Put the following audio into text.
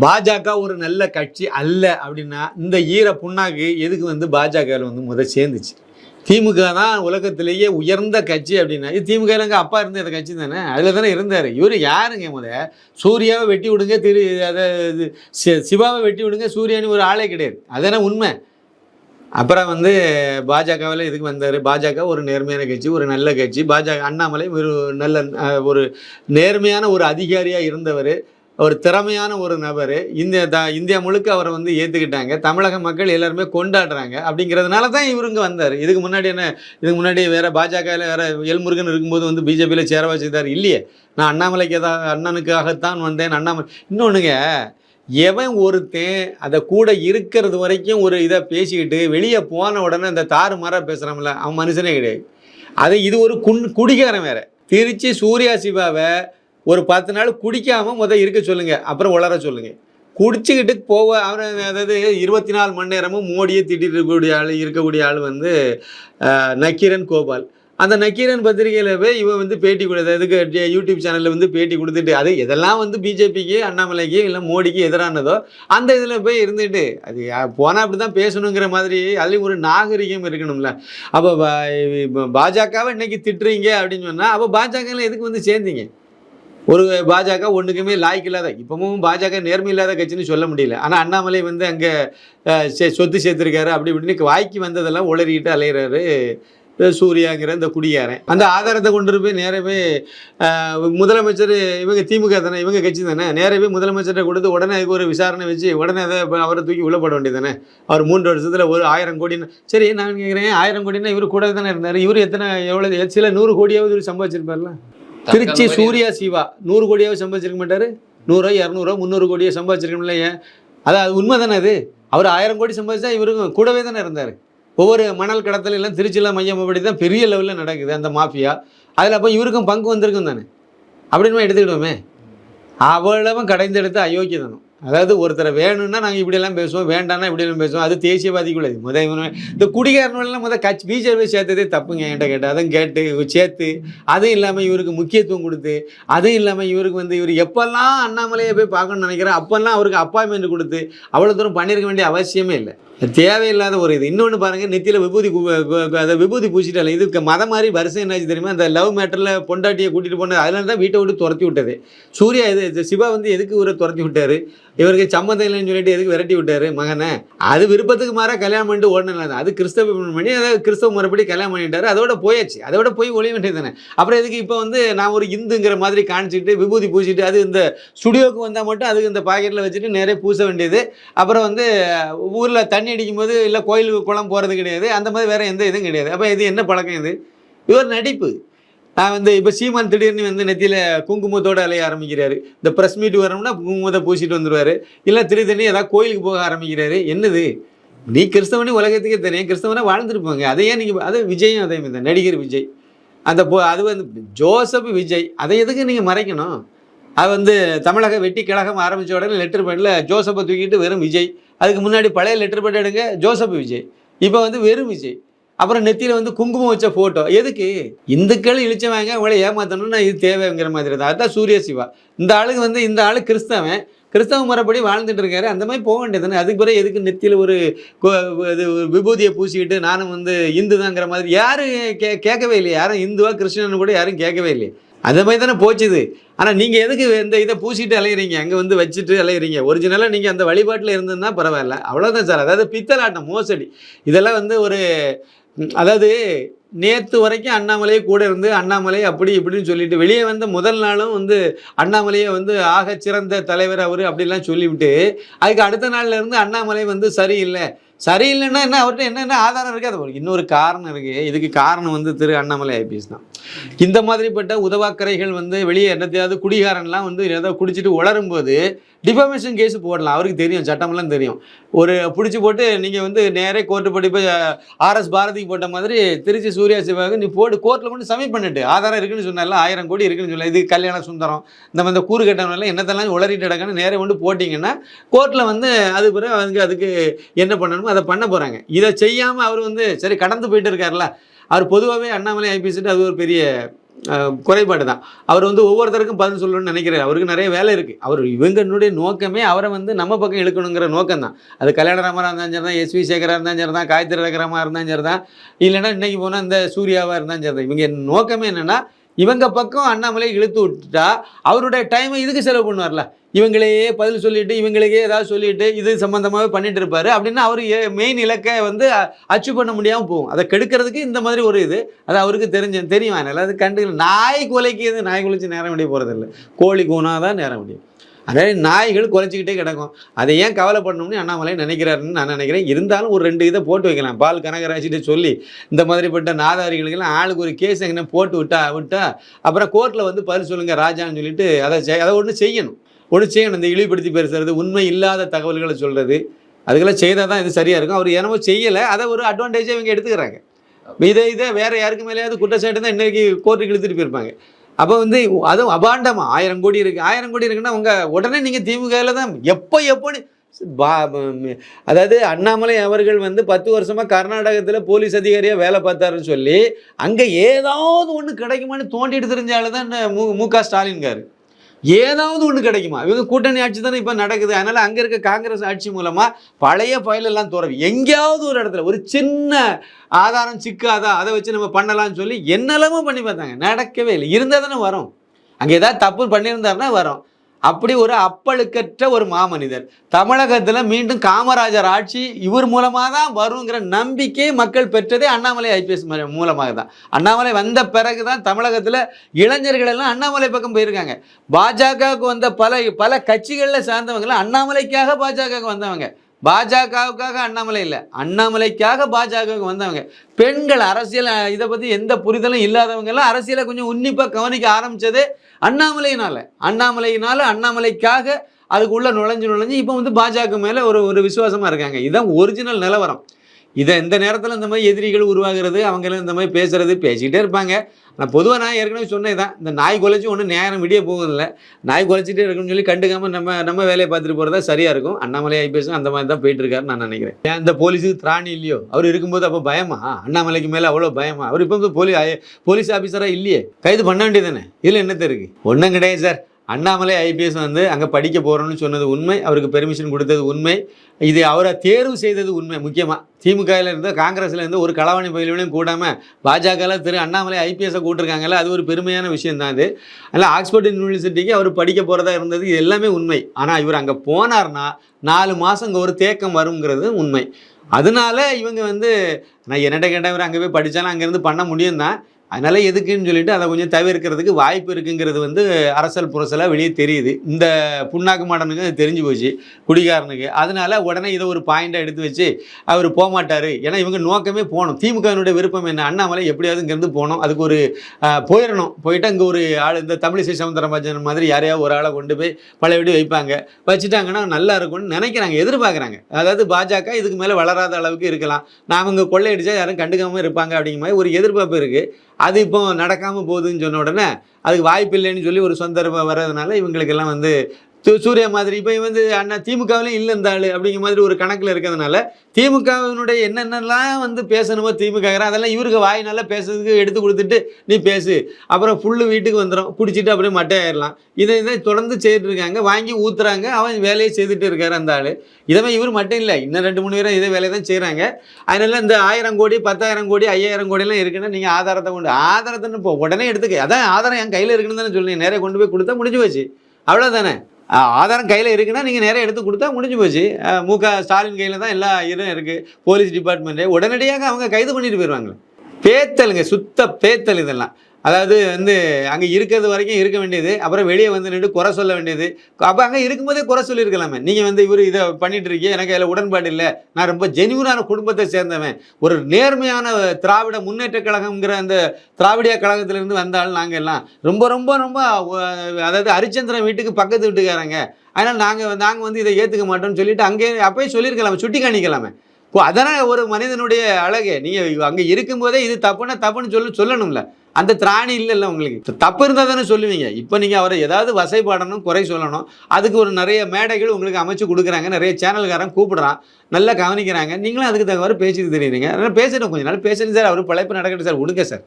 பாஜக ஒரு நல்ல கட்சி அல்ல அப்படின்னா இந்த ஈர புண்ணாக்கு எதுக்கு வந்து பாஜகவில் வந்து முத சேர்ந்துச்சு? திமுக தான் உலகத்திலேயே உயர்ந்த கட்சி அப்படின்னா இது திமுக எங்கள் அப்பா இருந்த கட்சி தானே? அதில் தானே இருந்தார். இவர் யாருங்க முத? சூர்யாவை வெட்டி விடுங்க திரு அதை இது சி- சிவாவை வெட்டி விடுங்க சூர்யான்னு ஒரு ஆளே கிடையாது. அதுதானே உண்மை. அப்புறம் வந்து பாஜகவில் இதுக்கு வந்தார்? பாஜக ஒரு நேர்மையான கட்சி ஒரு நல்ல கட்சி. பாஜக அண்ணாமலை ஒரு நல்ல ஒரு நேர்மையான ஒரு அதிகாரியாக இருந்தவர். ஒரு திறமையான ஒரு நபர். இந்திய த இந்தியா முழுக்க அவரை வந்து ஏற்றுக்கிட்டாங்க தமிழக மக்கள் எல்லாருமே கொண்டாடுறாங்க. அப்படிங்கிறதுனால தான் இவருங்க வந்தார். இதுக்கு முன்னாடி என்ன இதுக்கு முன்னாடி வேறு பாஜகவில் வேறு எல்முருகன் இருக்கும்போது வந்து பிஜேபியில் சேர வச்சுக்கிட்டார் இல்லையே. நான் அண்ணாமலைக்கு ஏதாவது அண்ணனுக்காகத்தான் வந்தேன். அண்ணாமலை இன்னொன்றுங்க எவன் ஒருத்தன் அதை கூட இருக்கிறது வரைக்கும் ஒரு இதை பேசிக்கிட்டு வெளியே போன உடனே இந்த தாறுமாறாக பேசுகிறான்ல அவன் மனுஷனே கிடையாது. அது இது ஒரு குன் குடிகாரன் வேறு. திருச்சி சூர்யா சிவாவை ஒரு பத்து நாள் குடிக்காமல் முதல் இருக்க சொல்லுங்கள் அப்புறம் உளர சொல்லுங்கள் குடிச்சுக்கிட்டு போக அவன் அதாவது இருபத்தி நாலு மணி நேரமும் மோடியை திட்டிட்டு இருக்கக்கூடிய ஆள் இருக்கக்கூடிய ஆள் வந்து நக்கீரன் கோபால். அந்த நக்கீரன் பத்திரிகையில் போய் இவன் வந்து பேட்டி கொடுத்த இதுக்கு யூடியூப் சேனலில் வந்து பேட்டி கொடுத்துட்டு அது இதெல்லாம் வந்து பிஜேபிக்கு அண்ணாமலைக்கு இல்லை மோடிக்கு எதிரானதோ அந்த இதில் போய் இருந்துட்டு அது போனால் அப்படி தான் பேசணுங்கிற மாதிரி அதுலேயும் ஒரு நாகரிகம் இருக்கணும்ல. அப்போ பாஜகவை இன்னைக்கு திட்டுறீங்க அப்படின்னு சொன்னால் அப்போ பாஜகவில் எதுக்கு வந்து சேர்ந்தீங்க? ஒரு பாஜக ஒன்றுக்குமே லாய்க்கு இல்லாத இப்பவும் பாஜக நேர்மை இல்லாத கட்சின்னு சொல்ல முடியல. ஆனால் அண்ணாமலை வந்து அங்கே சொத்து சேர்த்துருக்காரு அப்படி இப்படின்னு வாய்க்கு வந்ததெல்லாம் உளறிக்கிட்டு அலையிறாரு சூர்யாங்கிற இந்த குடியாரன் அந்த ஆதாரத்தை கொண்டு போய் நேரவே முதலமைச்சர் இவங்க திமுக தானே இவங்க கட்சி தானே நேரவே முதலமைச்சர்கிட்ட கொடுத்து உடனே அதுக்கு ஒரு விசாரணை வச்சு உடனே அதை அவரை தூக்கி உள்ளப்பட வேண்டியது தானே அவர் மூன்று வருஷத்தில் ஒரு ஆயிரம் கோடின்னு சரி நான் கேட்குறேன் ஆயிரம் கோடினா இவர் கூட தானே இருந்தார் இவர் எத்தனை எவ்வளோ சில நூறு கோடியாவது இவர் சம்பாதிச்சிருப்பார்ல. திருச்சி சூர்யா சிவா. நூறு கோடியாவது சம்பாதிச்சிருக்க மாட்டாரு? நூறோ இரநூறோ முந்நூறு கோடியோ சம்பாதிச்சிருக்கணும்ல ஏன்? அதான் அது உண்மை தானே அது? அவர் ஆயிரம் கோடி சம்பாதிச்சா இவருக்கும் கூடவே தானே இருந்தார். ஒவ்வொரு மணல் கடத்தல் எல்லாம் திருச்சியில் மையப்படி தான் பெரிய லெவலில் நடக்குது அந்த மாஃபியா. அதில் அப்போ இவருக்கும் பங்கு வந்திருக்கும் தானே? அப்படின்னு எடுத்துக்கிடுவோமே. அவ்வளவும் கடைந்தெடுத்து அயோக்கியதனம். அதாவது ஒருத்தரை வேணும்னா நாங்கள் இப்படியெல்லாம் பேசுவோம் வேண்டாம்னா இப்படியெல்லாம் பேசுவோம். அது தேசியவாதிக்குள்ளது. முத இந்த குடிகாரனெல்லாம் முதல் கட்சி பிஜேபி சேர்த்ததே தப்புங்க என்கிட்ட கேட்டு. அதுவும் கேட்டு சேர்த்து அதுவும் இல்லாமல் இவருக்கு முக்கியத்துவம் கொடுத்து அதுவும் இல்லாமல் இவருக்கு வந்து இவர் எப்போல்லாம் அண்ணாமலையை போய் பார்க்கணும்னு நினைக்கிறேன் அப்போல்லாம் அவருக்கு அப்பாயின்மெண்ட் கொடுத்து அவ்வளோ தூரம் பண்ணியிருக்க வேண்டிய அவசியமே இல்லை. தேவையில்லாத ஒரு இது. இன்னொன்று பாருங்கள் நெத்தியில் விபூதி அதை விபூதி பூச்சிட்டாலே இதுக்கு மதம் மாதிரி வருஷம் என்னாச்சு தெரியுமா? அந்த லவ் மேட்டரில் பொண்டாட்டியை கூட்டிகிட்டு போனது அதனால தான் வீட்டை விட்டு துரத்தி விட்டது. சூர்யா இது சிவா வந்து எதுக்கு இவரை துரத்தி விட்டார்? இவருக்கு சம்மந்தம் இல்லைன்னு சொல்லிட்டு எதுக்கு விரட்டி விட்டார்? மகனை அது விருப்பத்துக்கு மாறாக கல்யாணம் பண்ணிட்டு ஓடணும் அது கிறிஸ்தவ பண்ணி அதை கிறிஸ்தவ முறைப்படி கல்யாணம் பண்ணிட்டாரு. அதோட போயாச்சு. அதோட போய் ஒளிய வேண்டியது தானே. அப்புறம் எதுக்கு இப்போ வந்து நான் ஒரு இந்துங்கிற மாதிரி காணிச்சிட்டு விபூதி பூசிட்டு அது இந்த ஸ்டுடியோவுக்கு வந்தால் மட்டும் அதுக்கு இந்த பாக்கெட்டில் வச்சுட்டு நிறைய பூச வேண்டியது. அப்புறம் வந்து ஊரில் தண்ணி அடிக்கும்போது இல்லை கோயிலுக்கு குளம் போகிறது கிடையாது. அந்த மாதிரி வேறு எந்த இதுவும் கிடையாது. அப்போ இது என்ன பழக்கம் இது? இது ஒரு நடிப்பு. நான் வந்து இப்போ சீமான் திடீர்னு வந்து நெத்தியில் குங்குமத்தோடு அலைய ஆரம்பிக்கிறாரு. இந்த ப்ரெஸ் மீட் வரணும்னா குங்குமத்தை பூசிட்டு வந்துடுவார் இல்லை திடீர்னு ஏதாவது கோயிலுக்கு போக ஆரம்பிக்கிறாரு. என்னது? நீ கிறிஸ்தவனே உலகத்துக்கே தெரியும். கிறிஸ்தவனாக வாழ்ந்துருப்பாங்க. அதையே நீங்கள் அது விஜயும் அதே மாதிரி தான். நடிகர் விஜய். அந்த போ அது வந்து ஜோசப் விஜய். அதை எதுக்கு நீங்கள் மறைக்கணும்? அது வந்து தமிழக வெட்டி கழகம் ஆரம்பித்த உடனே லெட்டர் பண்ணல ஜோசப்பை தூக்கிட்டு வெறும் விஜய். அதுக்கு முன்னாடி பழைய லெட்டர் பேட் எடுங்க. ஜோசப் விஜய். இப்போ வந்து வெறும் விஜய். அப்புறம் நெத்தியில் வந்து குங்குமம் வச்ச ஃபோட்டோ எதுக்கு? இந்துக்கள் இழிச்சவங்க உங்களை ஏமாத்தணும்னா இது தேவைங்கிற மாதிரி தான். அதுதான் சூரிய சிவா. இந்த ஆளுக்கு வந்து இந்த ஆளு கிறிஸ்தவன். கிறிஸ்தவ முறைப்படி வாழ்ந்துட்டு இருக்காரு. அந்த மாதிரி போக வேண்டியதுதானே அதுக்கு பிறகு எதுக்கு நெத்தியில் ஒரு இது விபூதியை பூசிக்கிட்டு நானும் வந்து இந்து தாங்கிற மாதிரி யாரும் கே கேட்கவே இல்லையே. யாரும் இந்துவா கிறிஸ்டின்னு கூட யாரும் கேட்கவே இல்லையே. அந்த மாதிரி தானே போச்சுது. ஆனால் நீங்கள் எதுக்கு இந்த இதை பூசிட்டு அலையிறீங்க? அங்கே வந்து வச்சுட்டு அலையிறீங்க. ஒரிஜினலாக நீங்கள் அந்த வழிபாட்டில் இருந்ததுன்னா பரவாயில்ல. அவ்வளோதான் சார். அதாவது பித்தலாட்டம் மோசடி. இதெல்லாம் வந்து ஒரு அதாவது நேற்று வரைக்கும் அண்ணாமலையே கூட இருந்து அண்ணாமலை அப்படி இப்படின்னு சொல்லிட்டு வெளியே வந்த முதல் நாளும் வந்து அண்ணாமலையை வந்து ஆக சிறந்த தலைவர் அவர் அப்படிலாம் சொல்லிவிட்டு அதுக்கு அடுத்த நாள்லேருந்து அண்ணாமலை வந்து சரியில்லை. சரியில்லைன்னா என்ன? அவர்கிட்ட என்னென்ன ஆதாரம் இருக்குது அது ஒரு இன்னொரு காரணம் இருக்குது இதுக்கு காரணம் வந்து திரு அண்ணாமலை ஐபிஎஸ் தான். இந்த மாதிரிப்பட்ட உதவாக்கரைகள் வந்து வெளியே என்னத்தையாவது குடிகாரன்லாம் வந்து ஏதோ குடிச்சிட்டு உளரும்போது டிஃபமேஷன் கேஸ் போடலாம். அவருக்கு தெரியும் சட்டமெல்லாம் தெரியும். ஒரு பிடிச்சி போட்டு நீங்கள் வந்து நேரே கோர்ட்டு போட்டு போய் ஆர்எஸ் பாரதிக்கு போட்ட மாதிரி திருச்சி சூர்யா சிவாவுக்கு நீ போட்டு கோர்ட்டில் கொண்டு சப்மிட் பண்ணிட்டு ஆதாரம் இருக்குன்னு சொன்னால ஆயிரம் கோடி இருக்குன்னு சொல்லலாம் இது கல்யாண சுந்தரம் இந்த மாதிரி கூறு கட்டவங்களாம் என்னத்தெல்லாம் உளறிட்டு இடங்கன்னு நேரே கொண்டு போட்டிங்கன்னா கோர்ட்டில் வந்து அது பிறகு அதுக்கு அதுக்கு என்ன பண்ணணுமோ அதை பண்ண போகிறாங்க இதை செய்யாமல் அவர் வந்து சரி கடந்து போயிட்டு இருக்காருல்ல அவர் பொதுவாகவே அண்ணாமலை ஐபிஎஸ்ட்டு அது ஒரு பெரிய குறைபாடு தான். அவர் வந்து ஒவ்வொருத்தருக்கும் பதில் சொல்லணும்னு நினைக்கிறார். அவருக்கு நிறைய வேலை இருக்குது அவர் இவங்களுடைய நோக்கமே அவரை வந்து நம்ம பக்கம் இழுக்கணுங்கிற நோக்கம் தான். அது கல்யாணராமராக இருந்தாலும் சரி தான் எஸ்வி சேகராக இருந்தாலும் சரி தான் காயத்ரி ரகரமாக இருந்தாலும் சரி தான் இல்லைன்னா இன்றைக்கி போனால் இந்த சூர்யாவாக இருந்தாலும் சரி தான். இவங்க நோக்கமே என்னென்னா இவங்க பக்கம் அண்ணாமலை இழுத்து விட்டுட்டா அவருடைய டைமை இதுக்கு செலவு பண்ணுவார்ல. இவங்களையே பதில் சொல்லிட்டு இவங்களுக்கே ஏதாவது சொல்லிட்டு இது சம்மந்தமாகவே பண்ணிட்டு இருப்பாரு அப்படின்னா அவர் மெயின் இலக்கை வந்து அச்சீவ் பண்ண முடியாமல் போகும். அதை கெடுக்கிறதுக்கு இந்த மாதிரி ஒரு இது அது அவருக்கு தெரிஞ்ச தெரியும். அதனால அது கண்டு நாய் கொலைக்கு எது நாய் குலைச்சி நேரம் முடிய போகிறதில்ல கோழி கூனா தான் நேரம் முடியும் அதே நாய்கள் குறைஞ்சிக்கிட்டே கிடக்கும். அதை ஏன் கவலைப்படணும்னு அண்ணாமலை நினைக்கிறாருன்னு நான் நினைக்கிறேன். இருந்தாலும் ஒரு ரெண்டு இதை போட்டு வைக்கலாம். பால் கனகராஜிட்டு சொல்லி இந்த மாதிரிப்பட்ட நாதாரிகளுக்கெல்லாம் ஆளுக்கு ஒரு கேஸ் எங்கன்னா போட்டு விட்டா விட்டா அப்புறம் கோர்ட்டில் வந்து பதில் சொல்லுங்கள் ராஜான்னு சொல்லிட்டு அதை செய்- அதை ஒன்று செய்யணும். ஒன்று செய்யணும். இந்த இழிவுபடுத்தி பேசுறது உண்மை இல்லாத தகவல்களை சொல்கிறது அதுக்கெல்லாம் செய்தால் தான் இது சரியாக இருக்கும். அவர் என்னமோ செய்யலை. அதை ஒரு அட்வான்டேஜாக இவங்க எடுத்துக்கிறாங்க. இதை இதை வேறு யாருக்கு மேலேயாவது குற்றச்சாட்டு தான் இன்றைக்கி கோர்ட்டுக்கு இழுத்துட்டு போயிருப்பாங்க. அப்போ வந்து அதுவும் அபாண்டமா. ஆயிரம் கோடி இருக்குது ஆயிரம் கோடி இருக்குன்னா உங்க உடனே நீங்கள் திமுகவில் தான் எப்போ எப்போன்னு பா அதாவது அண்ணாமலை அவர்கள் வந்து பத்து வருஷமா கர்நாடகத்தில் போலீஸ் அதிகாரியாக வேலை பார்த்தாருன்னு சொல்லி அங்கே ஏதாவது ஒன்று கிடைக்குமான்னு தோண்டிட்டு தெரிஞ்சாலும் தான் மு மு க ஸ்டாலின்காரு. ஏதாவது ஒன்று கிடைக்குமா? இவங்க கூட்டணி ஆட்சி தானே இப்போ நடக்குது. அதனால் அங்கே இருக்க காங்கிரஸ் ஆட்சி மூலமாக பழைய ஃபைலெல்லாம் துறவி. எங்கேயாவது ஒரு இடத்துல ஒரு சின்ன ஆதாரம் சிக்காதா அதை வச்சு நம்ம பண்ணலாம்னு சொல்லி என்னெல்லாமோ பண்ணி பார்த்தாங்க. நடக்கவே இல்லை. இருந்தால் தானே வரும். அங்கே ஏதாவது தப்பு பண்ணியிருந்தாருன்னா வரும். அப்படி ஒரு அப்பழுக்கற்ற ஒரு மாமனிதர். தமிழகத்தில் மீண்டும் காமராஜர் ஆட்சி இவர் மூலமாக தான் வருங்கிற நம்பிக்கை மக்கள் பெற்றதே அண்ணாமலை ஐபிஎஸ் மூலமாக தான் அண்ணாமலை வந்த பிறகு தான் தமிழகத்தில் இளைஞர்கள் எல்லாம் அண்ணாமலை பக்கம் போயிருக்காங்க. பாஜகவுக்கு வந்த பல பல கட்சிகளில் சார்ந்தவங்களாம் அண்ணாமலைக்காக பாஜகவுக்கு வந்தவங்க. பாஜகவுக்காக அண்ணாமலை இல்லை. அண்ணாமலைக்காக பாஜகவுக்கு வந்தவங்க. பெண்கள் அரசியல் இதை பற்றி எந்த புரிதலும் இல்லாதவங்க எல்லாம் அரசியலை கொஞ்சம் உன்னிப்பாக கவனிக்க ஆரம்பித்தது அண்ணாமலையினால். அண்ணாமலையினால் அண்ணாமலைக்காக அதுக்குள்ளே நுழைஞ்சு நுழைஞ்சு இப்போ வந்து பாஜக மேலே ஒரு ஒரு விசுவாசமாக இருக்காங்க. இதுதான் ஒரிஜினல் நிலவரம். இதை இந்த நேரத்தில் இந்த மாதிரி எதிரிகள் உருவாகிறது அவங்களும் இந்த மாதிரி பேசுகிறது பேசிக்கிட்டே இருப்பாங்க. நான் பொதுவாக நான் ஏற்கனவே சொன்னேன் தான் இந்த நாய் குலைச்சி ஒன்றும் நேரம் விடிய போகுதில்ல நாய் குலைச்சிட்டே இருக்குன்னு சொல்லி கண்டுக்காமல் நம்ம நம்ம வேலையை பார்த்துட்டு போகிறதா சரியாக இருக்கும். அண்ணாமலை ஐபிஎஸ் அந்த மாதிரி தான் போயிட்டுருக்காருன்னு நான் நினைக்கிறேன். ஏன் இந்த போலீஸுக்கு திராணி இல்லையோ? அவர் இருக்கும்போது அப்போ பயமா? அண்ணாமலைக்கு மேலே அவ்வளோ பயமா? அவர் இப்போ போலீஸ் போலீஸ் ஆஃபீஸராக இல்லையே? கைது பண்ண வேண்டியதானே இதில் என்னத்த இருக்குது ஒன்றும் கிடையாது சார். அண்ணாமலை ஐபிஎஸ் வந்து அங்கே படிக்க போகிறோன்னு சொன்னது உண்மை. அவருக்கு பெர்மிஷன் கொடுத்தது உண்மை. இது அவரை தேர்வு செய்தது உண்மை. முக்கியமாக திமுகவில் இருந்து காங்கிரஸில் இருந்து ஒரு களவாணி பயிலும் கூடாமல் பாஜகவில் திரு அண்ணாமலை ஐபிஎஸை கூட்டிருக்காங்கல்ல அது ஒரு பெருமையான விஷயம் தான் அது அதில் ஆக்ஸ்போர்ட் யூனிவர்சிட்டிக்கு அவர் படிக்க போகிறதா இருந்தது இது எல்லாமே உண்மை. ஆனால் இவர் அங்கே போனார்னா நாலு மாதம் இங்கே ஒரு தேக்கம் வருங்கிறது உண்மை. அதனால இவங்க வந்து நான் என்னட்ட கேட்டால் இவர் அங்கே போய் படித்தாலும் அங்கேருந்து பண்ண முடியும் தான் அதனால எதுக்குன்னு சொல்லிட்டு அதை கொஞ்சம் தவிர்க்கிறதுக்கு வாய்ப்பு இருக்குங்கிறது வந்து அரசல் புரசலாக வெளியே தெரியுது. இந்த புண்ணாக்கு மாடனுக்கு அது தெரிஞ்சு போச்சு குடிகாரனுக்கு. அதனால உடனே இதை ஒரு பாயிண்டாக எடுத்து வச்சு அவர் போகமாட்டார் ஏன்னா இவங்க நோக்கமே போகணும். திமுகவினுடைய விருப்பம் என்ன? அண்ணாமலை எப்படியாவது இங்கேருந்து போகணும். அதுக்கு ஒரு போயிடணும். போயிட்டு அங்கே ஒரு ஆள் இந்த தமிழிசை சவுந்தரராஜன் மாதிரி யாரையாவது ஒரு ஆளை கொண்டு போய் பழையபடி வைப்பாங்க. வச்சுட்டாங்கன்னா நல்லா இருக்கும்னு நினைக்கிறாங்க எதிர்பார்க்குறாங்க. அதாவது பாஜக இதுக்கு மேலே வளராத அளவுக்கு இருக்கலாம். நாம் இங்கே கொள்ளையடிச்சா யாரும் கண்டுக்காமல் இருப்பாங்க அப்படிங்கிற மாதிரி ஒரு எதிர்பார்ப்பு இருக்குது அது இப்போ நடக்காமல் போகுதுன்னு சொன்ன உடனே அதுக்கு வாய்ப்பு இல்லைன்னு சொல்லி ஒரு சந்தர்ப்பம் வர்றதுனால இவங்களுக்கெல்லாம் வந்து சூர்யா மாதிரி இப்போ வந்து அண்ணா திமுகவிலையும் இல்லை இந்த ஆள் அப்படிங்கிற மாதிரி ஒரு கணக்கில் இருக்கிறதுனால திமுகவினுடைய என்னென்னலாம் வந்து பேசணுமோ திமுக அதெல்லாம் இவருக்கு வாயினால பேசுறதுக்கு எடுத்து கொடுத்துட்டு நீ பேசு. அப்புறம் ஃபுல்லு வீட்டுக்கு வந்துடும் குடிச்சிட்டு அப்படியே மட்டையாயிடலாம் இதை இதை தொடர்ந்து செய்துட்டு இருக்காங்க வாங்கி ஊத்துறாங்க அவன் வேலையை செய்துட்டு இருக்காரு அந்த ஆள். இதமே இவர் மட்டும் இல்லை இன்னும் ரெண்டு மூணு பேரும் இதே வேலையை தான் செய்கிறாங்க அதனால இந்த ஆயிரம் கோடி பத்தாயிரம் கோடி ஐயாயிரம் கோடிலாம் இருக்குன்னா நீங்கள் ஆதாரத்தை கொண்டு ஆதாரத்தைன்னு இப்போ உடனே எடுத்துக்க அதான் ஆதாரம் என் கையில் இருக்குன்னு தானே சொல்லி நிறைய கொண்டு போய் கொடுத்தா முடிஞ்சு போச்சு. அவ்வளோதானே ஆதாரம் கையில் இருக்குன்னா நீங்கள் நிறைய எடுத்து கொடுத்தா முடிஞ்சு போச்சு. மு க ஸ்டாலின் கையில் தான் எல்லா இதுவும் இருக்குது போலீஸ் டிபார்ட்மெண்ட்டு. உடனடியாக அவங்க கைது பண்ணிட்டு போயிடுவாங்களே பேத்தலுங்க சுத்த பேத்தல் இதெல்லாம். அதாவது வந்து அங்கே இருக்கிறது வரைக்கும் இருக்க வேண்டியது அப்புறம் வெளியே வந்து நின்று குறை சொல்ல வேண்டியது. அப்போ அங்கே இருக்கும்போதே குறை சொல்லியிருக்கலாமே. நீங்கள் வந்து இவர் இதை பண்ணிட்டு இருக்கீங்க எனக்கு அதில் உடன்பாடு இல்லை. நான் ரொம்ப ஜெனியூனான குடும்பத்தை சேர்ந்தவன். ஒரு நேர்மையான திராவிட முன்னேற்ற கழகம்ங்கிற அந்த திராவிடிய கழகத்திலேருந்து வந்தாலும் நாங்கள் எல்லாம். ரொம்ப ரொம்ப ரொம்ப அதாவது ஹரிச்சந்திரன் வீட்டுக்கு பக்கத்து வீட்டுக்காரங்க. அதனால் நாங்கள் நாங்கள் வந்து இதை ஏற்றுக்க மாட்டோம்னு சொல்லிட்டு அங்கே அப்போயே சொல்லியிருக்கலாமே சுட்டி காணிக்கலாமே இப்போ ஒரு மனிதனுடைய அழகு. நீங்கள் அங்கே இருக்கும்போதே இது தப்புன்னா தப்புன்னு சொல்லி சொல்லணும்ல. அந்த திராணி இல்லைல்ல உங்களுக்கு. தப்பு இருந்தால் தானே சொல்லுவீங்க. இப்போ நீங்கள் அவரை ஏதாவது வசைப்பாடணும் குறை சொல்லணும். அதுக்கு ஒரு நிறைய மேடைகள் உங்களுக்கு அமைச்சு கொடுக்குறாங்க. நிறைய சேனல்காரன் கூப்பிடுறான். நல்லா கவனிக்கிறாங்க. நீங்களும் அதுக்கு தகவல் பேசிட்டு தெரியுறீங்க. அதனால் பேசணும் கொஞ்ச நாள் பேசணும் சார். அவர் பழைப்பு நடக்கட்டும் சார். விடுங்க சார்.